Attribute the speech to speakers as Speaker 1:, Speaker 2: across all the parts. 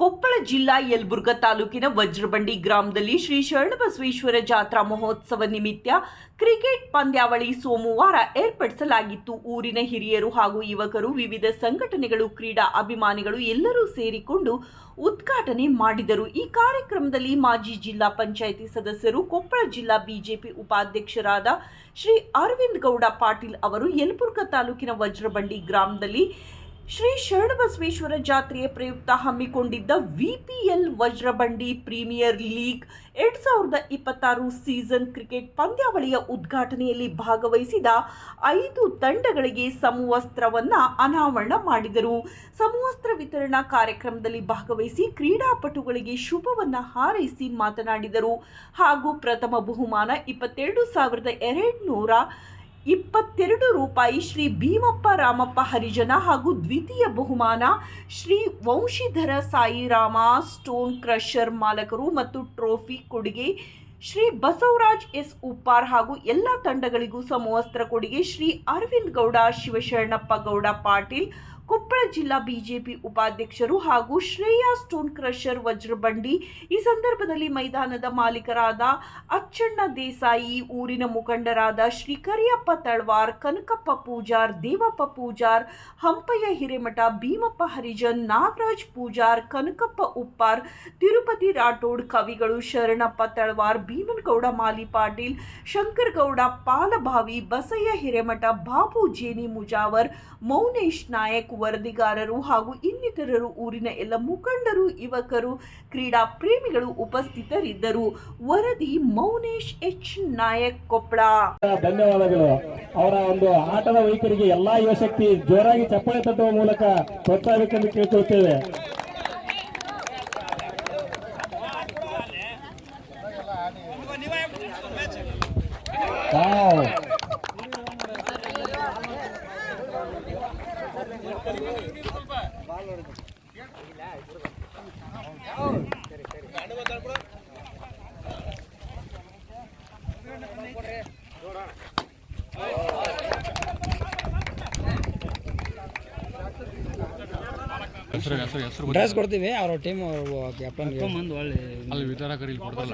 Speaker 1: ಕೊಪ್ಪಳ ಜಿಲ್ಲಾ ಯಲಬುರ್ಗಾ ತಾಲೂಕಿನ ವಜ್ರಬಂಡಿ ಗ್ರಾಮದಲ್ಲಿ ಶ್ರೀ ಶರಣಬಸವೇಶ್ವರ ಜಾತ್ರಾ ಮಹೋತ್ಸವ ನಿಮಿತ್ತ ಕ್ರಿಕೆಟ್ ಪಂದ್ಯಾವಳಿ ಸೋಮವಾರ ಏರ್ಪಡಿಸಲಾಗಿತ್ತು. ಊರಿನ ಹಿರಿಯರು ಹಾಗೂ ಯುವಕರು ವಿವಿಧ ಸಂಘಟನೆಗಳು, ಕ್ರೀಡಾ ಅಭಿಮಾನಿಗಳು ಎಲ್ಲರೂ ಸೇರಿಕೊಂಡು ಉದ್ಘಾಟನೆ ಮಾಡಿದರು. ಈ ಕಾರ್ಯಕ್ರಮದಲ್ಲಿ ಮಾಜಿ ಜಿಲ್ಲಾ ಪಂಚಾಯಿತಿ ಸದಸ್ಯರು, ಕೊಪ್ಪಳ ಜಿಲ್ಲಾ ಬಿಜೆಪಿ ಉಪಾಧ್ಯಕ್ಷರಾದ ಶ್ರೀ ಅರವಿಂದ್ ಗೌಡ ಪಾಟೀಲ್ ಅವರು, ಯಲಬುರ್ಗಾ ತಾಲೂಕಿನ ವಜ್ರಬಂಡಿ ಗ್ರಾಮದಲ್ಲಿ ಶ್ರೀ ಶರಣಬಸವೇಶ್ವರ ಜಾತ್ರೆಯ ಪ್ರಯುಕ್ತ ಹಮ್ಮಿಕೊಂಡಿದ್ದ ವಿಪಿಎಲ್ ವಜ್ರಬಂಡಿ ಪ್ರೀಮಿಯರ್ ಲೀಗ್ ಎರಡ್ ಸಾವಿರದ ಇಪ್ಪತ್ತಾರು ಸೀಸನ್ ಕ್ರಿಕೆಟ್ ಪಂದ್ಯಾವಳಿಯ ಉದ್ಘಾಟನೆಯಲ್ಲಿ ಭಾಗವಹಿಸಿದ ಐದು ತಂಡಗಳಿಗೆ ಸಮವಸ್ತ್ರವನ್ನ ಅನಾವರಣ ಮಾಡಿದರು. ಸಮವಸ್ತ್ರ ವಿತರಣಾ ಕಾರ್ಯಕ್ರಮದಲ್ಲಿ ಭಾಗವಹಿಸಿ ಕ್ರೀಡಾಪಟುಗಳಿಗೆ ಶುಭವನ್ನ ಹಾರೈಸಿ ಮಾತನಾಡಿದರು. ಹಾಗೂ ಪ್ರಥಮ ಬಹುಮಾನ ಇಪ್ಪತ್ತೆರಡು ಸಾವಿರದ ಎರಡು ನೂರ ಇಪ್ಪತ್ತೆರಡು ರೂಪಾಯಿ ಶ್ರೀ ಭೀಮಪ್ಪ ರಾಮಪ್ಪ ಹರಿಜನ ಹಾಗೂ ದ್ವಿತೀಯ ಬಹುಮಾನ ಶ್ರೀ ವಂಶಿಧರ ಸಾಯಿರಾಮ ಸ್ಟೋನ್ ಕ್ರಷರ್ ಮಾಲಕರು ಮತ್ತು ಟ್ರೋಫಿ ಕೊಡುಗೆ ಶ್ರೀ ಬಸವರಾಜ್ ಎಸ್ ಉಪ್ಪಾರ್ ಹಾಗೂ ಎಲ್ಲ ತಂಡಗಳಿಗೂ ಸಮವಸ್ತ್ರ ಕೊಡುಗೆ ಶ್ರೀ ಅರವಿಂದ್ ಗೌಡ, ಶಿವಶರಣಪ್ಪ ಗೌಡ, ಪಾಟೀಲ್ ಕೊಪ್ಪಳ ಜಿಲ್ಲಾ ಬಿಜೆಪಿ ಉಪಾಧ್ಯಕ್ಷರು ಹಾಗೂ ಶ್ರೇಯಾ ಸ್ಟೋನ್ ಕ್ರಷರ್ ವಜ್ರಬಂಡಿ ಈ ಸಂದರ್ಭದಲ್ಲಿ ಮೈದಾನದ ಮಾಲೀಕರಾದ ಅಚ್ಚಣ್ಣ ದೇಸಾಯಿ, ಊರಿನ ಮುಖಂಡರಾದ ಶ್ರೀ ಕರಿಯಪ್ಪ ತಳ್ವಾರ್, ಕನಕಪ್ಪ ಪೂಜಾರ್, ದೇವಪ್ಪ ಪೂಜಾರ್, ಹಂಪಯ್ಯ ಹಿರೇಮಠ, ಭೀಮಪ್ಪ ಹರಿಜನ್, ನಾಗರಾಜ್ ಪೂಜಾರ್, ಕನಕಪ್ಪ ಉಪ್ಪಾರ್, ತಿರುಪತಿ ರಾಠೋಡ್ ಕವಿಗಳು ಶರಣಪ್ಪ ತಳ್ವಾರ್, ಭೀಮನಗೌಡ ಮಾಲಿ ಪಾಟೀಲ್, ಶಂಕರಗೌಡ ಪಾಲಭಾವಿ, ಬಸಯ್ಯ ಹಿರೇಮಠ, ಬಾಬು ಜೇನಿ ಮುಜಾವರ್, ಮೌನೇಶ್ ನಾಯಕ್ ವರದಿಗಾರರು ಹಾಗೂ ಇನ್ನಿತರರು ಊರಿನ ಎಲ್ಲ ಮುಖಂಡರು ಯುವಕರು ಕ್ರೀಡಾ ಪ್ರೇಮಿಗಳು ಉಪಸ್ಥಿತರಿದ್ದರು ವರದಿ ಮೌನೇಶ್ ಎಚ್ ನಾಯಕ್ ಕೊಪ್ಪಳ
Speaker 2: ಧನ್ಯವಾದಗಳು ಅವರ ಒಂದು ಆಟದ ವೈಖರಿಗೆ ಎಲ್ಲಾ ಯುವಶಕ್ತಿ ಜೋರಾಗಿ ಚಪ್ಪಾಳೆ ತಟ್ಟುವ ಮೂಲಕ ಪ್ರೋತ್ಸಾಹಬೇಕೆಂದು ಕೇಳ್ಕೊಳ್ತೇವೆ ವಾವ್.
Speaker 3: ಡ್ರೆಸ್ ಕೊಡ್ತೀವಿ ಅವ್ರ ಟೀಮ್ ಕ್ಯಾಪ್ಟನ್
Speaker 4: ಅಲ್ಲಿ ವಿತರಕರು ಇಲ್ಲಿ ಕೊಡ್ತಲ್ಲ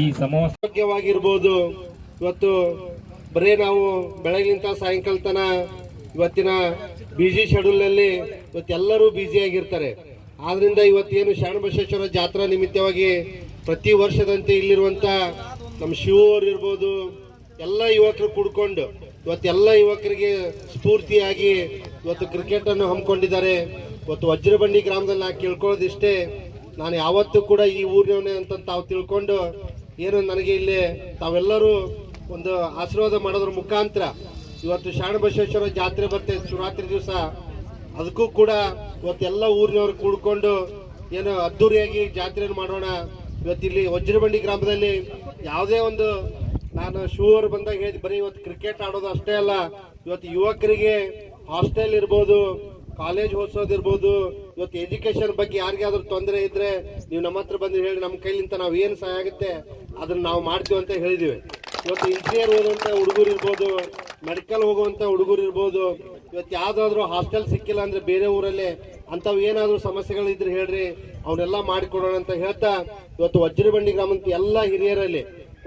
Speaker 2: ಈ
Speaker 5: ಸಮಸ್ಯವಾಗಿರ್ಬೋದು ಇವತ್ತು ಬರೀ ನಾವು ಬೆಳಗಿನಿಂದ ಸಾಯಂಕಾಲ ತನ ಇವತ್ತಿನ ಬಿಜಿ ಶೆಡ್ಯೂಲ್ನಲ್ಲಿ ಇವತ್ತೆಲ್ಲರೂ ಬಿಜಿ ಆಗಿರ್ತಾರೆ. ಆದ್ರಿಂದ ಇವತ್ತೇನು ಶರಣಬಸವೇಶ್ವರ ಜಾತ್ರಾ ನಿಮಿತ್ತವಾಗಿ ಪ್ರತಿ ವರ್ಷದಂತೆ ಇಲ್ಲಿರುವಂತ ನಮ್ಮ ಶಿವರು ಇರ್ಬೋದು, ಎಲ್ಲ ಯುವಕರು ಕೂಡ್ಕೊಂಡು ಇವತ್ತೆಲ್ಲ ಯುವಕರಿಗೆ ಸ್ಫೂರ್ತಿಯಾಗಿ ಇವತ್ತು ಕ್ರಿಕೆಟ್ ಅನ್ನು ಹಮ್ಮಿಕೊಂಡಿದ್ದಾರೆ. ಇವತ್ತು ವಜ್ರಬಂಡಿ ಗ್ರಾಮದಲ್ಲಿ ನಾವು ಕೇಳ್ಕೊಳ್ಳೋದಿಷ್ಟೇ ನಾನು ಯಾವತ್ತೂ ಕೂಡ ಈ ಊರಿನವನೇ ಅಂತ ತಾವು ತಿಳ್ಕೊಂಡು ಏನು ನನಗೆ ಇಲ್ಲಿ ತಾವೆಲ್ಲರೂ ಒಂದು ಆಶೀರ್ವಾದ ಮಾಡೋದ್ರ ಮುಖಾಂತರ ಇವತ್ತು ಶರಣ ಬಸವೇಶ್ವರ ಜಾತ್ರೆ ಬರ್ತೈತೆ ಶಿವರಾತ್ರಿ ದಿವಸ, ಅದಕ್ಕೂ ಕೂಡ ಇವತ್ತೆಲ್ಲ ಊರಿನವ್ರು ಕೂಡ್ಕೊಂಡು ಏನು ಅದ್ದೂರಿಯಾಗಿ ಜಾತ್ರೆಯನ್ನು ಮಾಡೋಣ. ಇವತ್ತಿಲ್ಲಿ ವಜ್ರಬಂಡಿ ಗ್ರಾಮದಲ್ಲಿ ಯಾವುದೇ ಒಂದು ನಾನು ಶೂವರ್ ಬಂದಾಗ ಹೇಳಿ ಬರೀ ಇವತ್ತು ಕ್ರಿಕೆಟ್ ಆಡೋದು ಅಷ್ಟೇ ಅಲ್ಲ, ಇವತ್ತು ಯುವಕರಿಗೆ ಹಾಸ್ಟೆಲ್ ಇರ್ಬೋದು ಕಾಲೇಜ್ ಓದಿಸೋದಿರ್ಬೋದು, ಇವತ್ತು ಎಜುಕೇಶನ್ ಬಗ್ಗೆ ಯಾರಿಗಾದ್ರೂ ತೊಂದರೆ ಇದ್ರೆ ನೀವು ನಮ್ಮ ಹತ್ರ ಬಂದು ಹೇಳಿ, ನಮ್ಮ ಕೈಲಿಂದ ನಾವು ಏನು ಸಹಾಯ ಆಗುತ್ತೆ, ಅದನ್ನ ನಾವು ಮಾಡ್ತೀವಿ ಅಂತ ಹೇಳಿದಿವಿ. ಇವತ್ತು ಇಂಜಿನಿಯರ್ ಓದುವಂಥ ಹುಡುಗರು ಇರ್ಬೋದು ಮೆಡಿಕಲ್ ಹೋಗುವಂತ ಹುಡುಗರು ಇರ್ಬೋದು, ಇವತ್ತು ಯಾವುದಾದ್ರೂ ಹಾಸ್ಟೆಲ್ ಸಿಕ್ಕಿಲ್ಲ ಅಂದ್ರೆ ಬೇರೆ ಊರಲ್ಲಿ ಅಂಥವು ಏನಾದರೂ ಸಮಸ್ಯೆಗಳಿದ್ರೆ ಹೇಳ್ರಿ, ಅವನ್ನೆಲ್ಲ ಮಾಡಿಕೊಡೋಣ ಅಂತ ಹೇಳ್ತಾ, ಇವತ್ತು ವಜ್ರಬಂಡಿ ಗ್ರಾಮಂತ ಎಲ್ಲ ಹಿರಿಯರಲ್ಲಿ